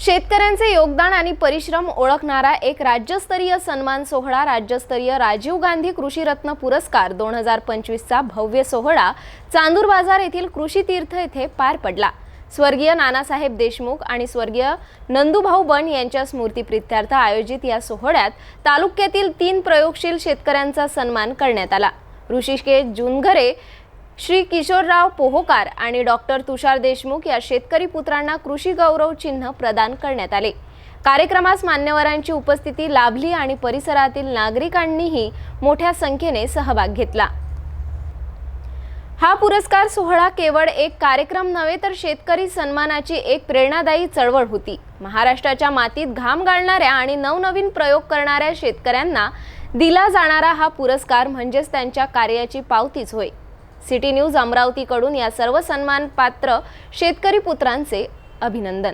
शेतकऱ्यांचे योगदान आणि परिश्रम ओळखणारा एक राज्यस्तरीय सन्मान सोहळा राज्यस्तरीय राजीव गांधी कृषीरत्न पुरस्कार दोन हजार पंचवीसचा भव्य सोहळा चांदूर बाजार येथील कृषी तीर्थ येथे पार पडला. स्वर्गीय नानासाहेब देशमुख आणि स्वर्गीय नंदूभाऊ बन यांच्या स्मृतीप्रित्यर्थ आयोजित या सोहळ्यात तालुक्यातील तीन प्रयोगशील शेतकऱ्यांचा सन्मान करण्यात आला. ऋषिकेश जुनघरे श्री किशोरराव पोहोकार आणि डॉक्टर तुषार देशमुख या शेतकरी पुत्रांना कृषी गौरव चिन्ह प्रदान करण्यात आले. कार्यक्रमास मान्यवरांची उपस्थिती लाभली आणि परिसरातील नागरिकांनीही मोठ्या संख्येने सहभाग घेतला. हा पुरस्कार सोहळा केवळ एक कार्यक्रम नव्हे तर शेतकरी सन्मानाची एक प्रेरणादायी चळवळ होती. महाराष्ट्राच्या मातीत घाम गाळणाऱ्या आणि नवनवीन प्रयोग करणाऱ्या शेतकऱ्यांना दिला जाणारा हा पुरस्कार म्हणजेच त्यांच्या कार्याची पावतीच होय. सिटी न्यूज अमरावतीकडून या सर्व सन्मानपात्र शेतकरी पुत्रांचे अभिनंदन.